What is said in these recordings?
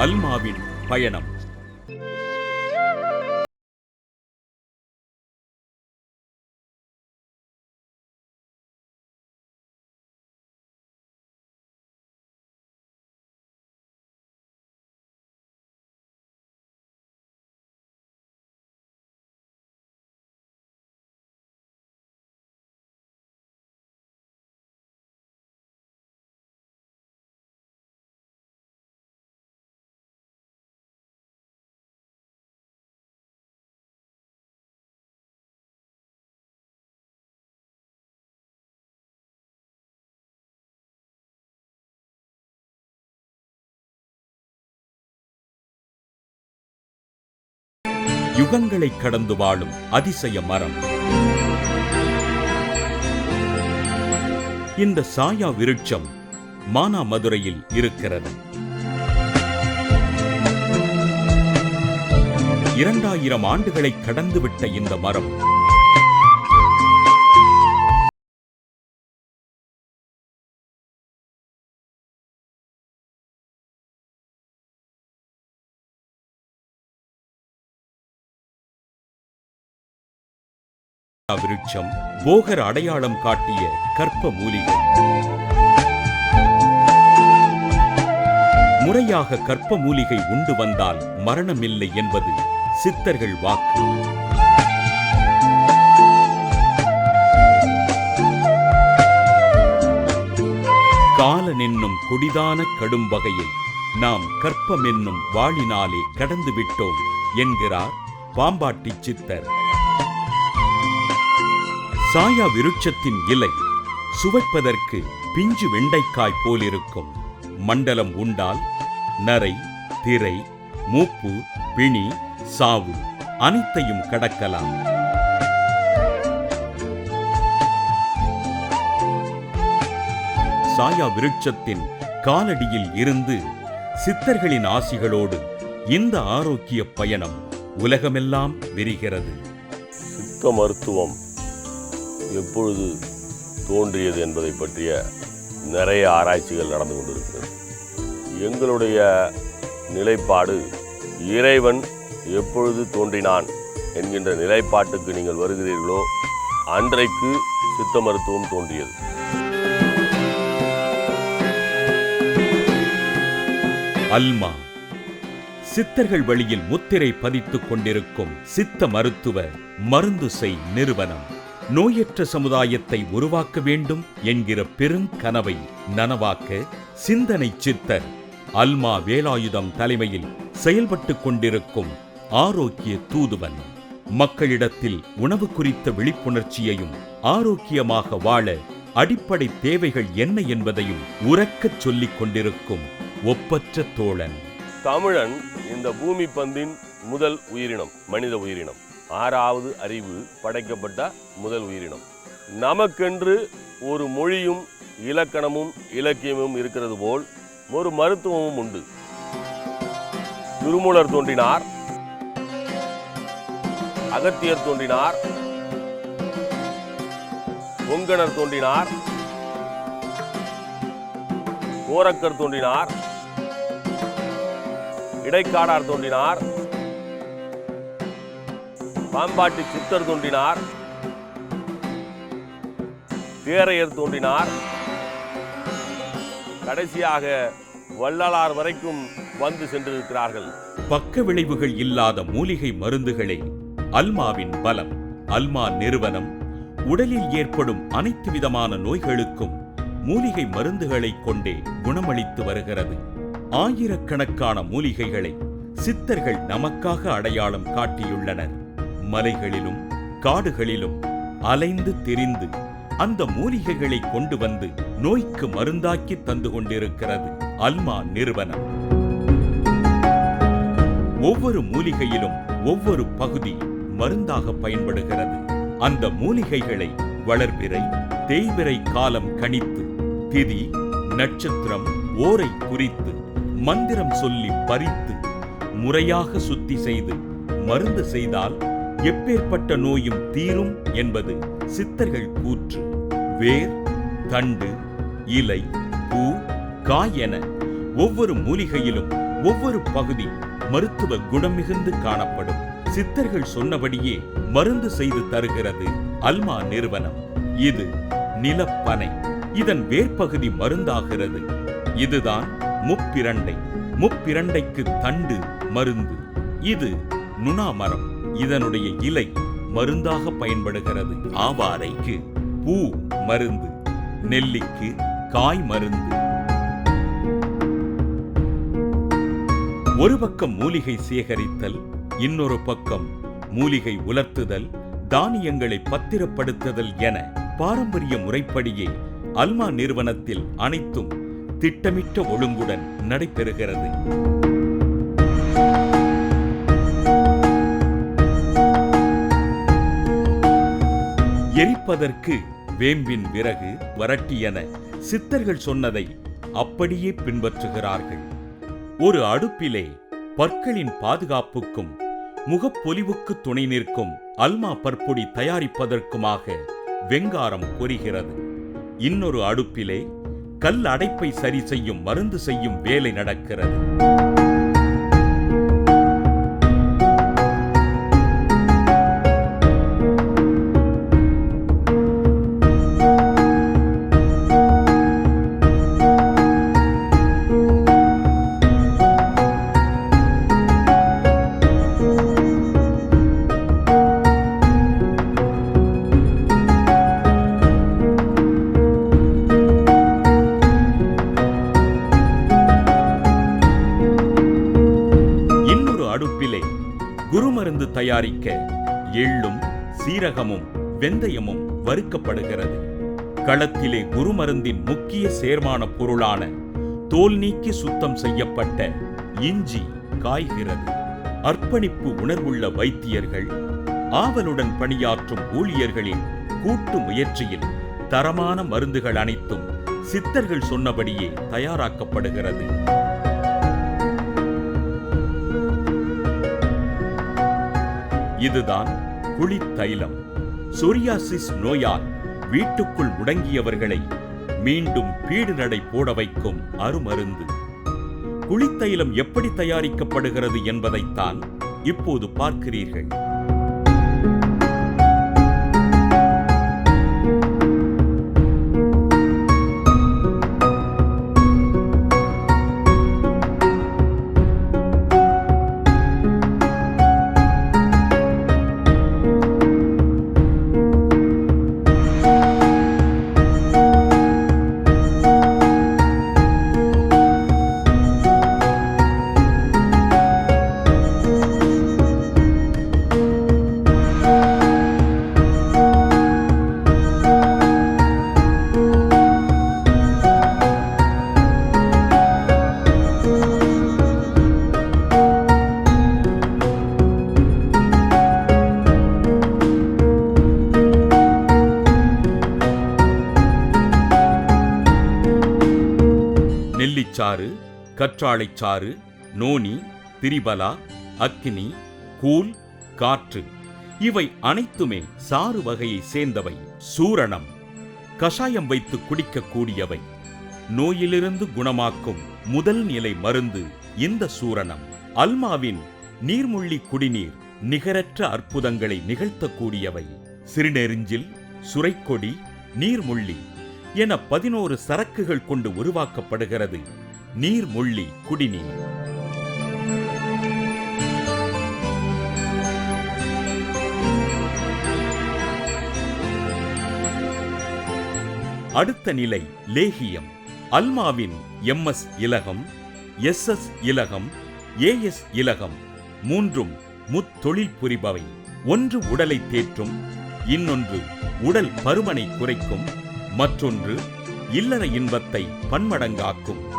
அல்மாவின் பயணம். யுகங்களை கடந்து வாழும் அதிசய மரம். இந்த சாயா விருட்சம் மானாமதுரையில் இருக்கிறது. இரண்டாயிரம் ஆண்டுகளை கடந்துவிட்ட இந்த மரம் விருட்சம் போகர் அடையாளம் காட்டிய கற்ப மூலிகை. முறையாக கற்ப மூலிகை உண்டு வந்தால் மரணமில்லை என்பது சித்தர்கள் வாக்கு. காலன் என்னும் கொடிதான கடும் வகையில் நாம் கற்பம் என்னும் வாழினாலே கடந்துவிட்டோம் என்கிறார் பாம்பாட்டி சித்தர். சாயா விருட்சத்தின் இலை சுவைப்பதற்கு பிஞ்சு வெண்டைக்காய் போலிருக்கும். மண்டலம் உண்டால் நரை திரை மூப்பு பிணி சாவு அனைத்தையும் கடக்கலாம். சாயா விருட்சத்தின் காலடியில் இருந்து சித்தர்களின் ஆசிகளோடு இந்த ஆரோக்கிய பயணம் உலகமெல்லாம் விரிகிறது. சித்த மருத்துவம் எப்பொழுது தோன்றியது என்பதை பற்றிய நிறைய ஆராய்ச்சிகள் நடந்து கொண்டிருக்கிறது. எங்களுடைய நிலைப்பாடு இறைவன் எப்பொழுது தோன்றினான் என்கின்ற நிலைப்பாட்டுக்கு நீங்கள் வருகிறீர்களோ அன்றைக்கு சித்த மருத்துவம் தோன்றியது. அல்மா சித்தர்கள் வழியில் முத்திரை பதித்துக் கொண்டிருக்கும் சித்த மருத்துவ மருந்து செய் நிறுவனம். நோயற்ற சமுதாயத்தை உருவாக்க வேண்டும் என்கிற பெருங்கனவை நனவாக்க சிந்தனை சித்தர் அல்மா வேலாயுதம் தலைமையில் செயல்பட்டுக் கொண்டிருக்கும் ஆரோக்கிய தூதுவன். மக்களிடத்தில் உணவு குறித்த விழிப்புணர்ச்சியையும் ஆரோக்கியமாக வாழ அடிப்படை தேவைகள் என்ன என்பதையும் உறக்கச் சொல்லிக் கொண்டிருக்கும் ஒப்பற்ற தோழன். தமிழன் இந்த பூமி பந்தின் முதல் உயிரினம் மனித உயிரினம். ஆறாவது அறிவு படைக்கப்பட்ட முதல் உயிரினம். நமக்கென்று ஒரு மொழியும் இலக்கணமும் இலக்கியமும் இருக்கிறது போல் ஒரு மருத்துவமும் உண்டு. திருமூலர் தோன்றினார். அகத்தியர் தோன்றினார். கொங்கணர் தோன்றினார். கோரக்கர் தோன்றினார். இடைக்காடார் தோன்றினார். பாம்பாட்டி சித்தர் தோன்றினார். தேரையர் தோன்றினார். கடைசியாக வள்ளலார் வரைக்கும் வந்து சென்றிருக்கிறார்கள். பக்க விளைவுகள் இல்லாத மூலிகை மருந்துகளே அல்மாவின் பலம் அல்மா நிறுவனம் உடலில் ஏற்படும் அனைத்து விதமான நோய்களுக்கும் மூலிகை மருந்துகளைக் கொண்டே குணமளித்து வருகிறது. ஆயிரக்கணக்கான மூலிகைகளை சித்தர்கள் நமக்காக அடையாளம் காட்டியுள்ளனர். மலைகளிலும் காடுகளிலும் அலைந்து திரிந்து அந்த மூலிகைகளை கொண்டு வந்து நோய்க்கு மருந்தாக்கி தந்து கொண்டிருக்கிறது அல்மா நிறுவனம். ஒவ்வொரு மூலிகையிலும் ஒவ்வொரு பகுதி மருந்தாக பயன்படுகிறது. அந்த மூலிகைகளை வளர்பிறை தேய்பிறை காலம் கணித்து திதி நட்சத்திரம் ஓரை குறித்து மந்திரம் சொல்லி பறித்து முறையாக சுத்தி செய்து மருந்து செய்தால் எப்பேற்பட்ட நோயும் தீரும் என்பது சித்தர்கள் கூற்று. வேர் தண்டு இலை பூ காய் என ஒவ்வொரு மூலிகையிலும் ஒவ்வொரு பகுதி மருத்துவ குணம் மிகுந்து காணப்படும். சித்தர்கள் சொன்னபடியே மருந்து செய்து தருகிறது அல்மா நிறுவனம். இது நிலப்பனை. இதன் வேர்பகுதி மருந்தாகிறது. இதுதான் முப்பிரண்டை. முப்பிரண்டைக்கு தண்டு மருந்து. இது நுணா மரம் இதனுடைய இலை மருந்தாக பயன்படுகிறது. ஆவாரைக்கு பூ மருந்து நெல்லிக்கு காய் மருந்து. ஒரு பக்கம் மூலிகை சேகரித்தல் இன்னொரு பக்கம் மூலிகை உலர்த்துதல் தானியங்களை பத்திரப்படுத்துதல் என பாரம்பரிய முறைப்படியே அல்மா நிறுவனத்தில் அனைத்தும் திட்டமிட்ட ஒழுங்குடன் நடைபெறுகிறது. பார்ப்பதற்கு வேம்பின் விறகு வரட்டி என சித்தர்கள் சொன்னதை அப்படியே பின்பற்றுகிறார்கள். ஒரு அடுப்பிலே பற்களின் பாதுகாப்புக்கும் முகப்பொலிவுக்கு துணை நிற்கும் அல்மா பற்பொடி தயாரிப்பதற்குமாக வெங்காரம் பொரிகிறது. இன்னொரு அடுப்பிலே கல் அடைப்பை சரி செய்யும் மருந்து செய்யும் வேலை நடக்கிறது. குருமருந்து தயாரிக்க எள்ளும் சீரகமும் வெந்தயமும் வறுக்கப்படுகிறது. களத்திலே குருமருந்தின் முக்கிய சேர்மான பொருளான தோல் நீக்கி சுத்தம் செய்யப்பட்ட இஞ்சி காய்கிறது. அர்ப்பணிப்பு உணர்வுள்ள வைத்தியர்கள் ஆவலுடன் பணியாற்றும் ஊழியர்களின் கூட்டு முயற்சியில் தரமான மருந்துகள் அனைத்தும் சித்தர்கள் சொன்னபடியே தயாராக்கப்படுகிறது. இதுதான் குளித்தைலம் சொரியாசிஸ் நோயால் வீட்டுக்குள் முடங்கியவர்களை மீண்டும் பீடு நடை போட வைக்கும் அருமருந்து. குளித்தைலம் எப்படி தயாரிக்கப்படுகிறது என்பதைத்தான் இப்போது பார்க்கிறீர்கள். கற்றாழைச்சாறு நோனி திரிபலா அக்னி கூல் காற்று. இவை அனைத்துமே சாறு வகையை சேர்ந்தவை. சூரணம். கஷாயம் வைத்து குடிக்கக்கூடியவை. நோயிலிருந்து குணமாக்கும் முதல் நிலை மருந்து இந்த சூரணம். அல்மாவின் நீர்முள்ளி குடிநீர் நிகரற்ற அற்புதங்களை நிகழ்த்தக்கூடியவை. சிறுநெருஞ்சில் சுரைக்கொடி நீர்முள்ளி என பதினோரு சரக்குகள் கொண்டு உருவாக்கப்படுகிறது. நீர்முள்ளி குடிநீர். அடுத்த நிலை லேகியம். அல்மாவின் எம்எஸ் இலகம் எஸ்எஸ் இலகம் ஏஎஸ் இலகம் மூன்றும் முத்தொழில் புரிபவை. ஒன்று உடலை தேற்றும் இன்னொன்று உடல் பருமனை குறைக்கும் மற்றொன்று இல்லற இன்பத்தை பன்மடங்காக்கும்.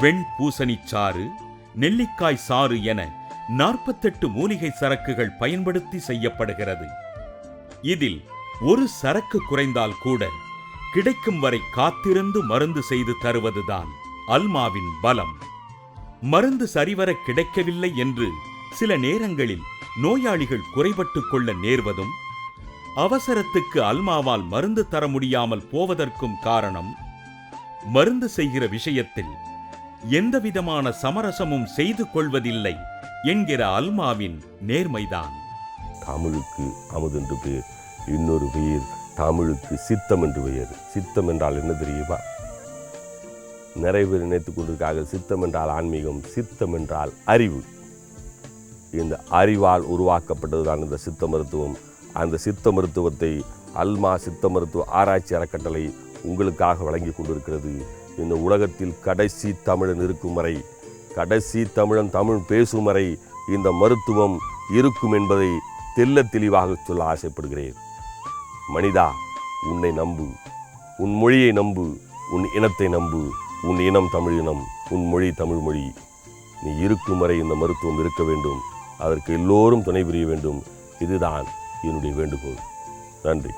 வெண் சாறு நெல்லிக்காய் சாறு என நாற்பத்தெட்டு மூலிகை சரக்குகள் பயன்படுத்தி செய்யப்படுகிறது. இதில் ஒரு சரக்கு குறைந்தால் கூட கிடைக்கும் வரை காத்திருந்து மருந்து செய்து தருவதுதான் அல்மாவின் பலம். மருந்து சரிவர கிடைக்கவில்லை என்று சில நேரங்களில் நோயாளிகள் குறைபட்டுக் கொள்ள நேர்வதும் அவசரத்துக்கு அல்மாவால் மருந்து தர முடியாமல் போவதற்கும் காரணம் மருந்து செய்கிற விஷயத்தில் எந்தவிதமான சமரசமும் செய்து கொள்வதில்லை என்கிற அல்மாவின் நேர்மைதான். தமிழுக்கு அமுதென்று பெயர். இன்னொரு பெயர் தமிழுக்கு சித்தம் என்று பெயர். சித்தம் என்றால் என்ன தெரியுமா? நிறைய பேர் நினைத்துக் கொண்டிருக்காக சித்தம் என்றால் ஆன்மீகம் சித்தம் என்றால் அறிவு. இந்த அறிவால் உருவாக்கப்பட்டதுதான் இந்த சித்த மருத்துவம். அந்த சித்த மருத்துவத்தை அல்மா சித்த மருத்துவ ஆராய்ச்சி அறக்கட்டளை உங்களுக்காக வழங்கி கொண்டிருக்கிறது. இந்த உலகத்தில் கடைசி தமிழன் இருக்கும் வரை கடைசி தமிழன் தமிழ் பேசும் வரை இந்த மருத்துவம் இருக்கும் என்பதை தெல்ல தெளிவாக சொல்ல ஆசைப்படுகிறேன். மனிதா உன்னை நம்பு. உன் மொழியை நம்பு. உன் இனத்தை நம்பு. உன் இனம் தமிழ் இனம். உன் மொழி தமிழ் மொழி. நீ இருக்கும் வரை இந்த மருத்துவம் இருக்க வேண்டும். அதற்கு எல்லோரும் துணை புரிய வேண்டும். இதுதான் என்னுடைய வேண்டுகோள். நன்றி.